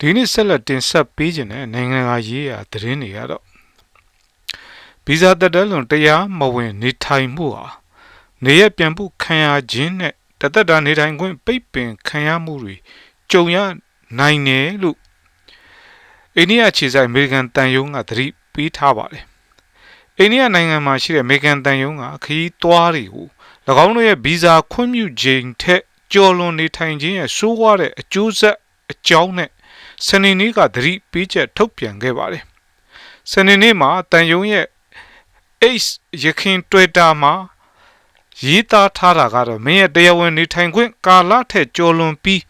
ဒီနေ့ဆက်လက်တင်ဆက်ပေးခြင်းတဲ့နိုင်ငံသားရေးရာသတင်းတွေကတော့ဗီဇာတက်တယ်လွန်တရားမဝင်နေထိုင်မှုဟာနေရပြန်ဖို့ခံရခြင်းနဲ့တသက်တာနေထိုင်ခွင့်ပိတ်ပင်ခံရမှုတွေကြုံရနိုင်တယ်လို့အိန္ဒိယခြေဆိုင်အမေရိကန်တန်ယုံကသတိပေးထားပါတယ်အိန္ဒိယနိုင်ငံမှာရှိတဲ့အမေရိကန်တန်ယုံကခရီးသွားတွေကို၎င်းတို့ရဲ့ဗီဇာခွင့်ပြုခြင်းထက်ကျော်လွန်နေထိုင်ခြင်းရဲ့ဆိုးဝါးတဲ့အကျိုးဆက်အကြောင်းနဲ့ စနေနေ့ကသတိပေးချက်ထုတ်ပြန်ခဲ့ပါတယ်။စနေနေ့မှာတန်ယုံရဲ့ X ရခင် Twitter မှာရေးသားထားတာကတော့မင်းရဲ့တရားဝင်နေထိုင်ခွင့်ကာလထက်ကျော်လွန်ပြီး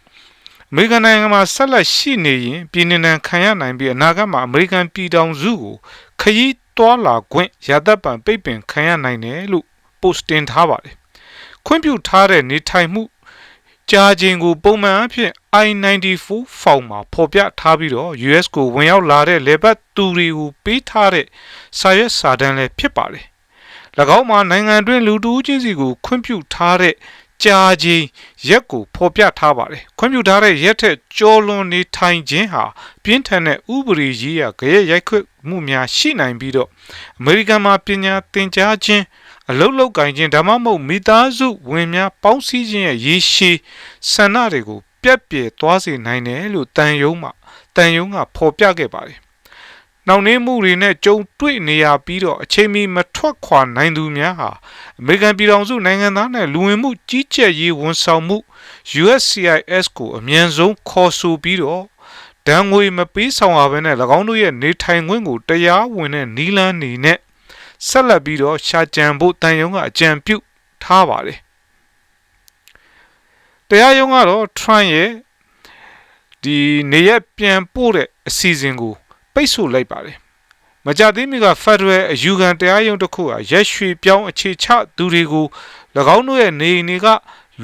အမေရိကန်နိုင်ငံမှာဆက်လက်ရှိနေရင်ပြည်내နံခံရနိုင်ပြီးအနာဂတ်မှာအမေရိကန်ပြည်ထောင်စုကိုခရီးတွာလာခွင့်ရသက်ပံပိတ်ပင်ခံရနိုင်တယ်လို့ post တင်ထားပါတယ်။ခွင့်ပြုထားတဲ့နေထိုင်မှု ကြာခြင်းကိုပုံမှန်အဖြစ် I94 ဖောင်မှာဖော်ပြထားပြီးတော့ US ကိုဝင်ရောက်လာတဲ့လေပတ်သူတွေကိုပေးထားတဲ့စာရွက်စာတမ်းလည်းဖြစ်ပါတယ်။၎င်းမှာနိုင်ငံတွင်းလူတူးချင်းစီကိုခွင့်ပြုထားတဲ့ကြာခြင်းရက်ကိုဖော်ပြထားပါတယ်။ခွင့်ပြုထားတဲ့ရက်ထက်ကျော်လွန်နေထိုင်ခြင်းဟာပြင်းထန်တဲ့ဥပဒေရေးရာကြရဲ့ရိုက်ခွင့်မှုများရှိနိုင်ပြီးတော့အမေရိကန်မှာပညာသင်ကြားခြင်း အလုတ်လောက်ကင်ခြင်းဒါမှမဟုတ်မိသားစုဝင်များပေါင်းစည်းခြင်းရဲ့ရေရှည်ဆန္ဒတွေကိုပြက်ပြယ်သွားစေနိုင်တယ်လို့တန်ယုံမှတန်ယုံကဖော်ပြခဲ့ပါတယ်။နောက်နေမှုတွေနဲ့ကြုံတွေ့နေရပြီးတော့အချိန်မီမထွက်ခွာနိုင်သူများဟာအမေရိကန်ပြည်ထောင်စုနိုင်ငံသားနဲ့လူဝင်မှုကြီးကြပ်ရေးဝန်ဆောင်မှု USCIS ကိုအမြန်ဆုံးခေါ်ဆိုပြီးတော့ဒဏ်ငွေမပေးဆောင်ရဘဲနဲ့၎င်းတို့ရဲ့နေထိုင်ခွင့်ကိုတရားဝင်တဲ့နီလန်းနေနဲ့ ဆက်လက်ပြီးတော့ရှာကြံဖို့တန်ယုံကအကြံပြုထားပါတယ်တရားရုံးကတော့ Trump ရဲ့ဒီနေရပြန်ပို့တဲ့အစီအစဉ်ကိုပိတ်ဆို့လိုက်ပါတယ်မကြသေးမီက Federal အယူခံတရားရုံးတစ်ခုကရက်ရွှေပြောင်းအခြေချသူတွေကို၎င်းတို့ရဲ့နေအိမ်တွေက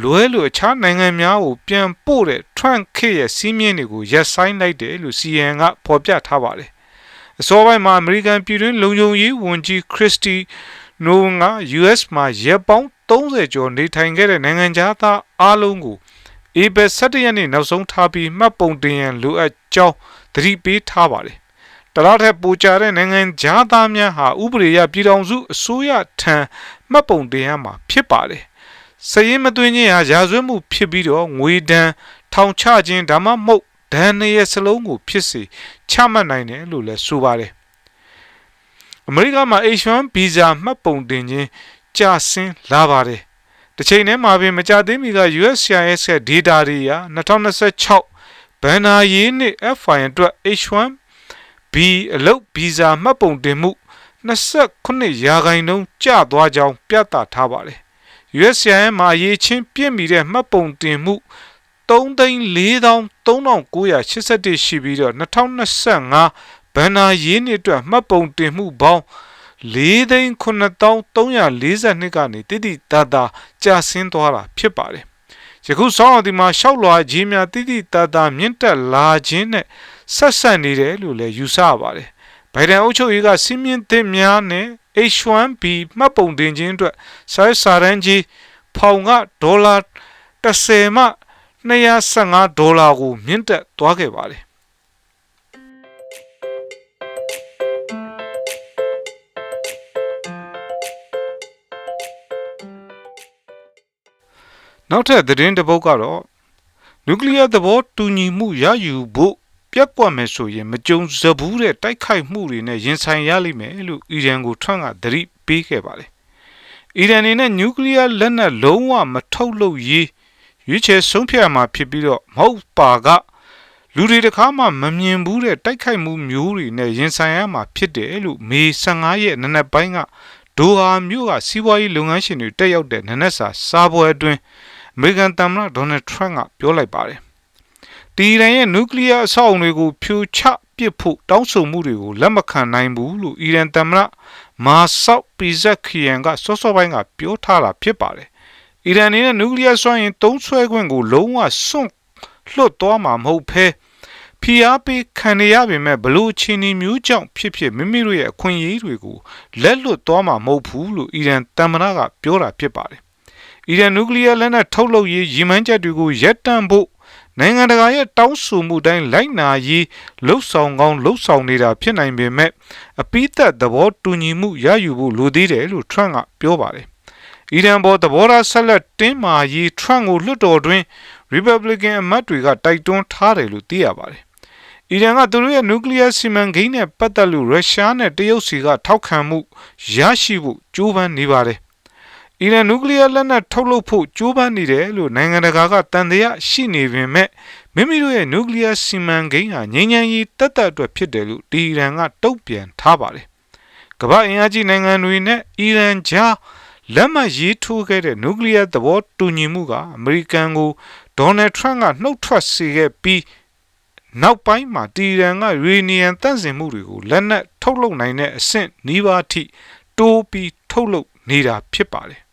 လွဲလို့အခြားနိုင်ငံများကိုပြန်ပို့တဲ့ Trump ခေတ်ရဲ့စီးမြင်တွေကိုရက်ဆိုင်လိုက်တယ်လို့ CNN ကဖော်ပြထားပါတယ် အစောပိုင်းမှာအမေရိကန်ပြည်တွင်းလုံခြုံရေးဝန်ကြီးခရစ်စတီနိုငါ US မှာရပ်ပေါင်း30ကျော်နေထိုင်ခဲ့တဲ့နိုင်ငံသားအားလုံးကိုအေဘယ်17ရက်နေ့နောက်ဆုံးထားပြီးမှတ်ပုံတင်ရန်လိုအပ်ကြောင်းသတိပေးထားပါတယ်။တလားထက်ပူကြတဲ့နိုင်ငံသားများဟာဥပဒေအရပြည်ထောင်စုအစိုးရထံမှတ်ပုံတင်ရမှာဖြစ်ပါတယ်။စရင်မသွင်းခြင်းဟာရာဇဝတ်မှုဖြစ်ပြီးတော့ငွေဒဏ်ထောင်ချခြင်းဒါမှမဟုတ် ဒဏ်ရဲ့စလုံးကိုဖြစ်စေချမှတ်နိုင်တယ်လို့လည်းဆိုပါတယ်။အမေရိကမှာ H1 visa မှတ်ပုံတင်ခြင်းကျဆင်းလာပါတယ်။တစ်ချိန်တည်းမှာပင်မကြသေးမီက USCIS ရဲ့ data တွေအရ2026ဘန်နာရေးနှစ် F1 အတွက် H1 B အလုပ်ဗီဇာမှတ်ပုံတင်မှု29ရာခိုင်နှုန်းကျသွားကြောင်းပြသထားပါတယ်။ USCIS မှာအရေးချင်းပြည့်မီတဲ့မှတ်ပုံတင်မှု 3,43,3981ရှိပြီးတော့2025ဘန်နာရေးနှစ်အတွက်မှတ်ပုံတင်မှုပေါင်း4,9342ကနေတိတိတသာကျဆင်းသွားတာဖြစ်ပါတယ်။ယခုဆောင်းအောင်ဒီမှာရှောက်လွာကြီးများတိတိတသာမြင့်တက်လာခြင်းနဲ့ဆက်ဆက်နေတယ်လို့လည်းယူဆရပါတယ်။ဘိုင်ဒန်အုပ်ချုပ်ရေးကစီးမြင့်သစ်များနဲ့ H1B မှတ်ပုံတင်ခြင်းအတွက်စာရေးစာရန်ကြီးဖောင်ကဒေါ်လာ30မှ 215ဒေါ်လာကိုမြင့်တက်သွားခဲ့ပါတယ်နောက်ထပ်သတင်းတစ်ပုဒ်ကတော့နျူကလ িয়ার သဘောတူညီမှုရယူဖို့ပြက်ကွက်မယ်ဆိုရင်မကြုံစဘူးတဲ့တိုက်ခိုက်မှုတွေနဲ့ရင်ဆိုင်ရလိမ့်မယ်လို့အီရန်ကိုထရန့်ကသတိပေးခဲ့ပါတယ်။အီရန်အနေနဲ့နျူကလ িয়ার လက်နက်လုံးဝမထုတ်လုပ်ရေး ရွေးချယ်ဆုံးဖြတ်မှာဖြစ်ပြီးတော့မဟုတ်ပါကလူတွေတခါမှမမြင်ဘူးတဲ့တိုက်ခိုက်မှုမျိုးတွေနဲ့ရင်ဆိုင်ရမှာဖြစ်တယ်လို့မေ15ရက်နနက်ပိုင်းကဒိုဟာမြို့ကစီးပွားရေးလုပ်ငန်းရှင်တွေတက်ရောက်တဲ့နနက်စာစားပွဲအတွင်းအမေရိကန်သမ္မတဒေါ်နယ်ထရန့်ကပြောလိုက်ပါတယ်။တီရန်ရဲ့နျူကလ িয়ার အဆောက်အုံတွေကိုဖြိုချပစ်ဖို့တောင်းဆိုမှုတွေကိုလက်မခံနိုင်ဘူးလို့အီရန်သမ္မတမာဆော့ပီဇက်ခီယန်ကစောစောပိုင်းကပြောထားတာဖြစ်ပါတယ်။ အီရန်အနေနဲ့နျူကလ িয়ার စွမ်းအင်သုံးဆွဲခွင့်ကိုလုံးဝစွန့်လွတ်သွားမှာမဟုတ်ဘဲဖီအားပေးခံရရပေမဲ့ဘလို့အချင်းအမျိုးကြောင့်ဖြစ်ဖြစ်မိမိတို့ရဲ့အခွင့်အရေးတွေကိုလက်လွတ်သွားမှာမဟုတ်ဘူးလို့အီရန်တမ္မနာကပြောတာဖြစ်ပါတယ်။အီရန်နျူကလ িয়ার လက်နက်ထုတ်လုပ်ရေးရည်မှန်းချက်တွေကိုရပ်တန့်ဖို့ နိုင်ငံတကာရဲ့တောင်းဆိုမှုတိုင်းလိုက်နာရေးလှုပ်ဆောင်ကောင်းလှုပ်ဆောင်နေတာဖြစ်နိုင်ပေမဲ့အပိသက်သဘောတူညီမှုရယူဖို့လိုသေးတယ်လို့ Trump ကပြောပါတယ်။ အီရန်ပေါ်သဘောထားဆက်လက်တင်းမာရေး Trump ကိုလွှတ်တော်တွင် Republican အမတ်တွေကတိုက်တွန်းထားတယ်လို့သိရပါတယ်။အီရန်ကသူတို့ရဲ့နျူကလ িয়ার စီမံကိန်းနဲ့ပတ်သက်လို့ရုရှားနဲ့တရုတ်စီကထောက်ခံမှုရရှိဖို့ကြိုးပမ်းနေပါတယ်။အီရန်နျူကလ িয়ার လက်နက်ထုတ်လုပ်ဖို့ကြိုးပမ်းနေတယ်လို့နိုင်ငံတကာကတန်တရားရှိနေပေမဲ့မိမိတို့ရဲ့နျူကလ িয়ার စီမံကိန်းဟာငြိမ်းချမ်းရေးတက်တက်အတွက်ဖြစ်တယ်လို့ဒီအီရန်ကတုံ့ပြန်ထားပါတယ်။ကမ္ဘာအင်အားကြီးနိုင်ငံတွေနဲ့အီရန်ကြား လက်မှတ်ရေးထိုးခဲ့တဲ့နျူကလ িয়ার သဘောတူညီမှုကအမေရိကန်ကိုဒေါ်နယ်ထရန့်ကနှုတ်ထွက်စေခဲ့ပြီးနောက်ပိုင်းမှာတီရန်ကရေနီယံတန့်စင်မှုတွေကိုလက်နက်ထုတ်လုပ်နိုင်တဲ့အဆင့်နီးပါးထိတိုးပြီးထုတ်လုပ်နေတာဖြစ်ပါတယ်